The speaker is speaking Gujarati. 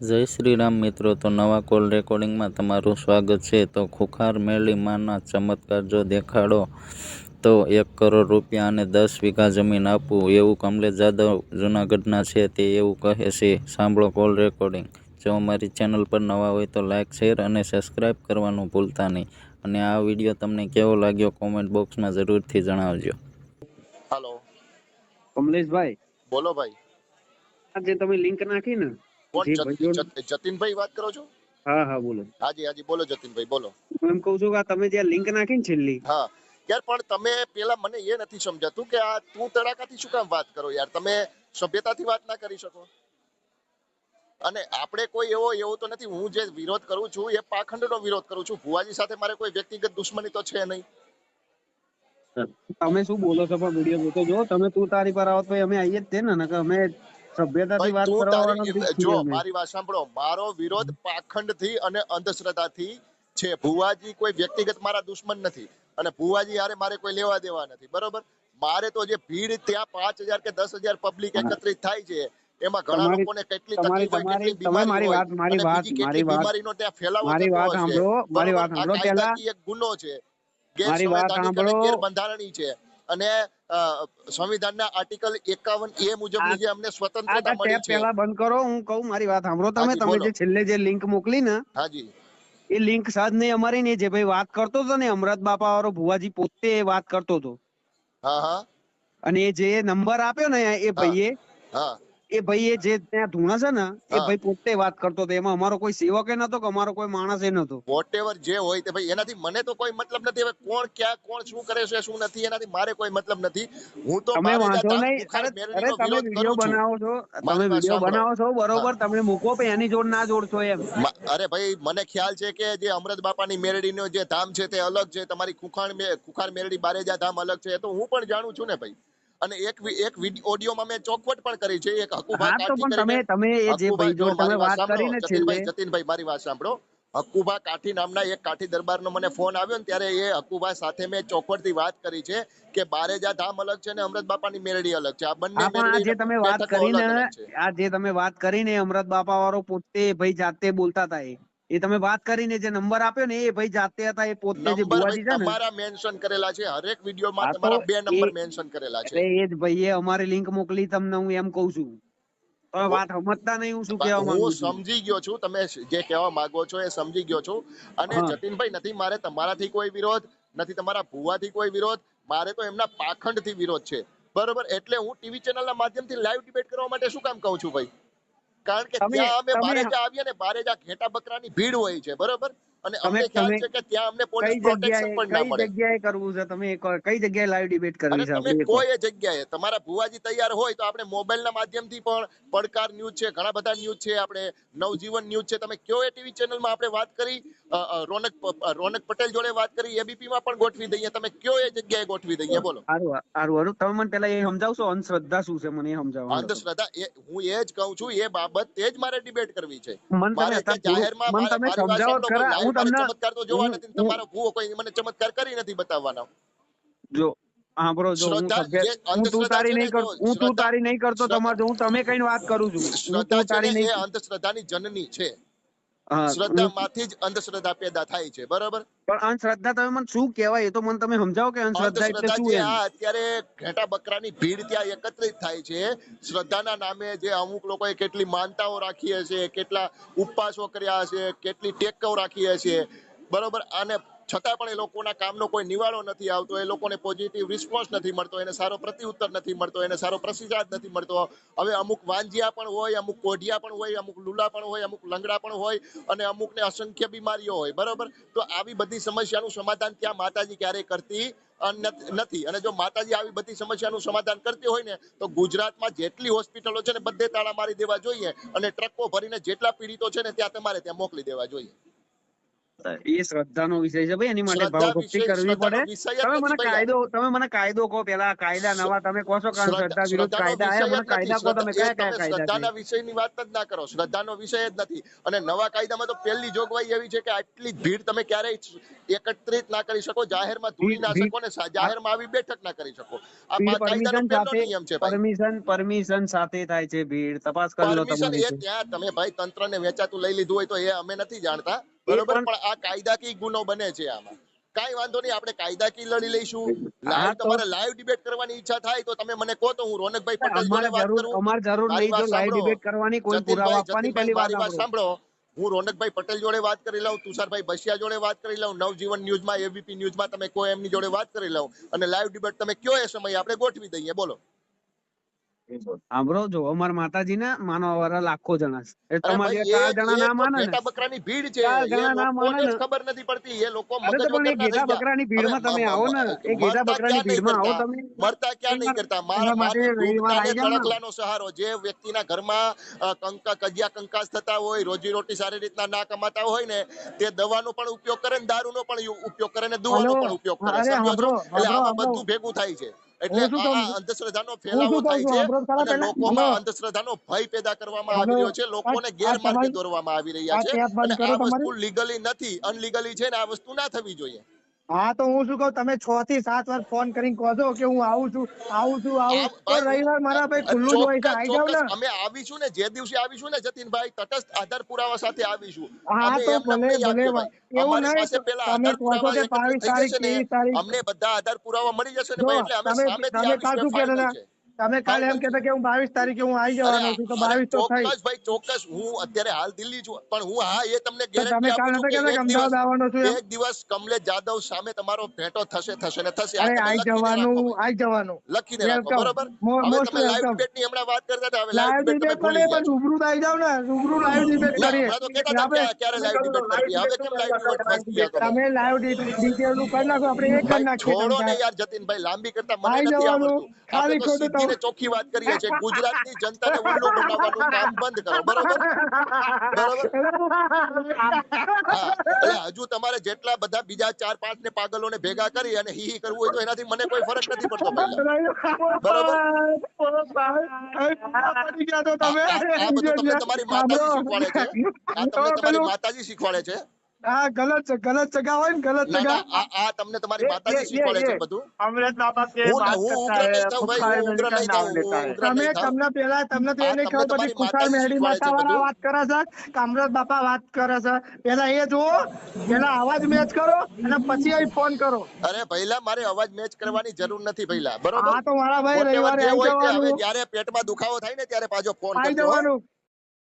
જય શ્રી રામ મિત્રો તો નવા કોલ રેકોર્ડિંગમાં તમારું સ્વાગત છે. તો ખુખાર મેળી માના ચમત્કાર જો દેખાડો તો એક કરોડ રૂપિયા અને દસ વીઘા જમીન આપવું એવું કમલેશ જાદવ જૂનાગઢના છે તે એવું કહે છે. સાંભળો કોલ રેકોર્ડિંગ. જો અમારી ચેનલ પર નવા હોય તો લાઇક શેર અને સબસ્ક્રાઈબ કરવાનું ભૂલતા નહીં. અને આ વીડિયો તમને કેવો લાગ્યો કોમેન્ટ બોક્સમાં જરૂરથી જણાવજો. હાલો કમલેશભાઈ. બોલો ભાઈ. જે તમે લિંક નાખી ને જતીનભાઈ વાત કરો છો? હા હા બોલો. હાજી હાજી બોલો જતીનભાઈ બોલો. હું એમ કહું છું કે તમે જે લિંક નાખી ને છેલ્લી. હા. યાર પણ તમે પેલા મને એ નથી સમજાતું કે આ તું તડાકાથી શું કામ વાત કરો યાર? તમે સભ્યતાથી વાત ના કરી શકો. અને આપણે કોઈ એવો એવો તો નથી. હું જે વિરોધ કરું છું એ પાખંડનો વિરોધ કરું છું. ભુવાજી સાથે મારે કોઈ વ્યક્તિગત દુશ્મની તો છે નહીં. તમે શું બોલો છો પણ વીડિયો જોતો? જો તમે તું તારી પર આવો તો અમે આવીએ જ તે ને અમે સભ્યતાથી વાત તું કરવા તારી વાળા નથી જો મારી વાત સાંભળો. મારો વિરોધ પાખંડથી અને અંધશ્રદ્ધાથી છે. ભુવાજી કોઈ વ્યક્તિગત મારા દુશ્મન નથી અને ભુવાજી યારે મારે કોઈ લેવા દેવા નથી. બરોબર? મારે તો જે ભીડ ત્યાં પાંચ હજાર કે દસ હજાર પબ્લિક એકત્રિત થાય છે એમાં ઘણા લોકોને કેટલી તકલીફ હોય કેટલી બીમારી મારી હોય વાત- મારી વાત- મારી વાત- બીમારીનો ત્યાં ફેલાવો મારી વાત સાંભળો મારી વાત સાંભળો પહેલા. એક ગુનો છે. મારી વાત સાંભળો. ગેરબંધારણી છે. અને સંવિધાનના આર્ટિકલ એકાવન એ મુજબની જે અમને સ્વતંત્રતા મળી છે. પહેલા બંધ કરો હું કહું મારી વાત સાંભળો. તમે તમે જે છેલ્લે જે લિંક મોકલી ને હાજી. એ લિંક સાજ નહીં અમારી નહીં જે ભાઈ વાત કરતો હતો ને અમરત બાપા વાળો ભુવાજી પોતે વાત કરતો હતો. હા હા. અને એ જે નંબર આપ્યો ને એ ભાઈએ હા. એ ભાઈ એ જે ત્યાં ધૂણા છે ને એ ભાઈ પોતે વાત કરતો હતો. એમાં અમારો કોઈ સેવક નતો કે અમારો કોઈ માણસ એ નતો વોટેવર જે હોય તે ભાઈ એનાથી મને તો કોઈ મતલબ નથી. હવે કોણ ક્યાં કોણ શું કરે છે શું નથી એનાથી મારે કોઈ મતલબ નથી. હું તો તમે વાંધો નહીં. અરે તમે વીડિયો. બનાવો છો. તમે વીડિયો. બનાવો છો બરોબર. તમે મૂકો પણ એની જોડ ના જોડશો એમ. અરે ભાઈ મને ખ્યાલ છે કે જે અમૃત બાપાની મેરડીનો જે ધામ છે તે અલગ છે. તમારી ખુખાણ કુખાર મેરડી બારેજા ધામ અલગ છે તો હું પણ જાણું છું ને ભાઈ. અને એક એક ઓડિયોમાં મેં ચોખવટ પણ કરી છે એક હકુભાઈ કાઠી તમે તમે એ જે ભાઈ જો તમે વાત કરીને છેલ્લે જતીનભાઈ જતીનભાઈ મારી વાત સાંભળો. હકુભા કાઠી નામના એક કાઠી દરબારનો મને ફોન આવ્યો ને ત્યારે એ હકુભા સાથે મેં ચોખવટથી વાત કરી છે કે બારેજા ધામ અલગ છે ને અમૃત બાપાની મેરડી અલગ છે. આ બંને જે તમે વાત કરીને આ જે તમે વાત કરીને અમૃત બાપા વાળો પોતે ભાઈ જાતે બોલતા હતા એ. એ તમે વાત કરીને જે નંબર આપ્યો ને એ ભાઈ જાતે હતા એ પોતે જે નંબર ભુવાજી છે ને. તમારા મેન્શન કરેલા છે હરેક વિડીયોમાં હા તમારા બે નંબર મેન્શન કરેલા છે. એ જ ભાઈએ અમારી લિંક મોકલી તમને હું એમ કહું છું. વાત સમજતા નહીં હું શું કહેવા માંગુ છું? સમજી ગયો છું તમે જે કહેવા માંગો છો એ સમજી ગયો છું. અને હા. જતીનભાઈ નથી મારે તમારાથી કોઈ વિરોધ નથી તમારા ભુવાથી કોઈ વિરોધ મારે તો એમના પાખંડથી વિરોધ છે. બરોબર? એટલે હું ટીવી ચેનલના માધ્યમથી લાઈવ ડિબેટ કરવા માટે શું કામ કહું છું ભાઈ? કારણ કે ત્યાં અમે બારેજા આવીએ ને બારેજા ઘેટા બકરાની ભીડ હોય છે બરોબર? અને અમને ખ્યાલ છે કે ત્યાં અમને પોલીસ પ્રોટેક્શન પણ ના કઈ જગ્યાએ કરવું છે? તમે કઈ જગ્યાએ લાઈવ ડિબેટ કરવી છે આપણે કોઈ જગ્યાએ તમારા ભુવાજી તૈયાર હોય તો આપણે મોબાઈલના માધ્યમથી પણ પડકાર ન્યૂઝ છે ઘણા બધા ન્યૂઝ છે આપણે નવજીવન ન્યૂઝ છે. તમે કયો એ ટીવી ચેનલમાં આપણે વાત કરી? રોનક રોનક પટેલ જોડે વાત કરી એબીપી માં પણ ગોઠવી દઈએ. તમે કયો એ જગ્યાએ ગોઠવી દઈએ? બોલો. સારું હારું તમે મને પેલા એ સમજાવશો? અંધશ્રદ્ધા શું છે? મને એ સમજાવો અંધશ્રદ્ધા એ હું એ જ કહું છું એ બાબત તે જ મારે ડિબેટ કરવી છે. મને મારે તમે જાહેરમાં મને તમે સમજાવો ખરા. તમને ચમત્કાર તો જોવા નથી તમારો ભૂવો કોઈ મને ચમત્કાર કરી નથી બતાવવાનો. જો હા બરો જો હું હું તું તારી નહીં કર હું તું તારી નહીં કરતો તમારે હું તમે કઈ વાત કરું છું. અંધશ્રદ્ધાની જનની છે. શ્રદ્ધામાંથી જ અંધશ્રદ્ધા પેદા થાય છે બરાબર? પણ અંધશ્રદ્ધા તમે મને શું કહેવાય? એ તો મને તમે સમજાવો કે અંધશ્રદ્ધા એટલે શું છે અત્યારે ઘેટા બકરાની ભીડ ત્યાં એકત્રિત થાય છે. શ્રદ્ધાના નામે જે અમુક લોકોએ કેટલી માનતાઓ રાખી હશે કેટલા ઉપવાસો કર્યા હશે કેટલી ટેકવ રાખી હશે બરોબર? અને છતાં પણ એ લોકોના કામનો કોઈ નિવાળો નથી આવતો, એ લોકોને પોઝિટિવ રિસ્પોન્સ નથી મળતો, એને સારો પ્રતિઉત્તર નથી મળતો, એને સારો પ્રતિસાદ નથી મળતો. હવે અમુક વાંજિયા પણ હોય, અમુક કોઢિયા પણ હોય, અમુક લુલા પણ હોય, અમુક લંગડા પણ હોય અને અમુકને અસંખ્ય બીમારીઓ હોય, બરાબર? તો આવી બધી સમસ્યાનું સમાધાન ત્યાં માતાજી ક્યારેય કરતી નથી. અને જો માતાજી આવી બધી સમસ્યાનું સમાધાન કરતી હોય ને, તો ગુજરાતમાં જેટલી હોસ્પિટલો છે ને, બધે તાળા મારી દેવા જોઈએ અને ટ્રકો ભરીને જેટલા પીડિતો છે ને, ત્યાં તમારે ત્યાં મોકલી દેવા જોઈએ. એ શ્રદ્ધાનો વિષય છે ભાઈ એની માટે ભાવભક્તિ કરવી પડે. તમે મને કાયદો તમે મને કાયદો કહો પેલા કાયદા નવા તમે કહો છો કારણ શ્રદ્ધા વિરુદ્ધ કાયદા? આયા મને કાયદા કહો તમે કયા કયા કાયદા શ્રદ્ધાના વિષયની વાત જ ના કરો. શ્રદ્ધાનો વિષય જ નથી. અને નવા કાયદામાં તો પહેલી જોગવાઈ એવી છે કે આટલી ભીડ તમે ક્યારેય એકત્રિત ના કરી શકો જાહેરમાં ધૂળી ના શકો ને જાહેરમાં આવી બેઠક ના કરી શકો. આ કાયદાનો પરમિશન પહેલો નિયમ છે પરમિશન પરમિશન સાથે થાય છે ભીડ. તપાસ કરી લો તમે એ ત્યાં તમે ભાઈ તંત્રને વેચાતું લઈ લીધું હોય તો એ અમે નથી જાણતા. બરોબર? પણ- આ કાયદાકીય ગુનો બને છે આમાં. કઈ વાંધો નહીં આપણે કાયદાકીય લડી લઈશું. લાઈવ તમારે લાઈવ ડિબેટ કરવાની ઈચ્છા થાય તો તમે મને કહો તો હું રોનકભાઈ પટેલ જોડે વાત કરું. અમાર જરૂર નહીં જો લાઈવ. ડિબેટ કરવાની કોઈ પુરાવા આપવાની પહેલી વાત. સાંભળો. હું રોનકભાઈ પટેલ જોડે વાત કરી લઉં તુષારભાઈ બસિયા જોડે વાત કરી લઉં નવજીવન ન્યૂઝમાં એબીપી ન્યૂઝમાં તમે કોઈ એમની જોડે વાત કરી લઉં. અને લાઈવ ડિબેટ તમે કયો એ સમય આપણે ગોઠવી દઈએ બોલો. સાંભળો જો અમારા માતાજી ના માનવા વાળા લાખો જણા છે. એ અરે તમારી ભાઈ, ચાર જણા ના માને ને. બકરાની ભીડ છે. ચાર જણા ના માને ખબર નથી પડતી. એ લોકો મગજ પણ એ વગરના ઘેટા થઈ ગયા. બકરાની ભીડમાં હવે તમે આવો ને. એ ઘેટા બકરાની ક્યાં નહીં આવો તમે. મરતા ક્યાં નહીં કરતા મારા માટે માથે રવિવાર દૂધના ને આવી જાઓ ને. તણખલાનો સહારો. જે વ્યક્તિના ઘરમાં કંકા કજિયા કંકાસ થતા હોય રોજી રોટી સારી રીતના ના કમાતા હોય ને તે દવાનો પણ ઉપયોગ કરે ને દારૂનો પણ ઉપયોગ કરે ને દુવાનો પણ ઉપયોગ કરે. એટલે આમાં બધું ભેગું થાય છે. એટલે આ અંધશ્રદ્ધાનો ફેલાવો થાય છે અને. લોકોમાં. અંધશ્રદ્ધાનો ભય પેદા કરવામાં આવી રહ્યો છે લોકોને ગેરમાર્ગે દોરવામાં આવી રહ્યા છે અને આ વસ્તુ લીગલી નથી અનલીગલી છે ને આ વસ્તુ ના થવી જોઈએ હા તો હું શું કહું? તમે છ થી સાત વાર ફોન કરીને કહો છો કે હું આવું છું આવું છું આવું તો રવિવાર મારા ભાઈ ખુલ્લું જ હોય છે. આવી જાવ ને. અમે આવીશું ને જે દિવસે આવીશું ને જતીનભાઈ તટસ્થ આધાર પુરાવા સાથે આવીશું હા તો ભલે ભલે એવું નહીં તમે આધાર કહો છો કે બાવીસ તારીખ ત્રેવીસ તારીખ અમને બધા આધાર પુરાવા મળી જશે ને ભાઈ એટલે અમે સામે તમે કાશું કાચું એ. તમે કાલે એમ કહેતા કે હું બાવીસ તારીખે હું આવી જવાનો છું તો બાવીસ તો થઈ. ચોક્કસ ભાઈ ચોક્કસ. હું અત્યારે હાલ દિલ્હી છું પણ હું હા એ તમને ગેરંટી આપું છું કે અમદાવાદ આવવાનો છું એક દિવસ કમલેશ જાદવ સામે તમારો ભેટો થશે થશે ને થશે. અરે આવી જવાનું આવી જવાનું. લખીને રાખો. બરોબર? હવે તમે લાઈવ. ડિબેટની હમણાં વાત કરતા હતા હવે લાઈવ ડિબેટ તમે ડિબેટ પણ રૂબરૂ આવી જાવ ને રૂબરૂ લાઈવ ડિબેટ કરીએ. આપણે- ક્યારે- લાઈવ live કરીએ? હવે કેમ લાઈવ તમે? તમે લાઈવ ડિટેલનું કરી નાખો આપણે એક કરી નાખીએ છોડો ને યાર જતીનભાઈ લાંબી કરતા મને નથી આવડતું. ખાલી ખોટું સીધી ને ચોખ્ખી વાત કરીએ છીએ. ગુજરાતની જનતાને ઉલ્લુ બનાવવાનું કામ બંધ કરો. બરોબર? બરોબર? હજુ તમારે જેટલા બધા બીજા ચાર પાંચ ને પાગલોને ભેગા કરી અને હી કરવું હોય તો એનાથી મને કોઈ ફરક નથી પડતો બરોબર. આ બધું તમને તમારી માતાજી શીખવાડે છે. આ તમને તમારી માતાજી શીખવાડે છે. હા ગલત ગલત જગા હોય ને ગલત જગા. આ તમને તમારી માતાજી શીખવાડે છે બધું? અમૃત બાબા કે વાત કરતા હે તમને પેલા તમને તો એને ખબર પડી કુસાર મેહડી માતાવાળા વાત કરે છે? કે અમૃત બાપા વાત કરે છે. પેલા એ જુઓ પેલા અવાજ મેચ કરો અને પછી અહીં ફોન કરો. અરે પહેલા મારે અવાજ મેચ કરવાની જરૂર નથી પહેલા બરોબર? હા તો મારા ભાઈ રવિવારે આવી જવાનું. જ્યારે પેટમાં દુખાવો થાય ને ત્યારે પાછો ફોન કરજો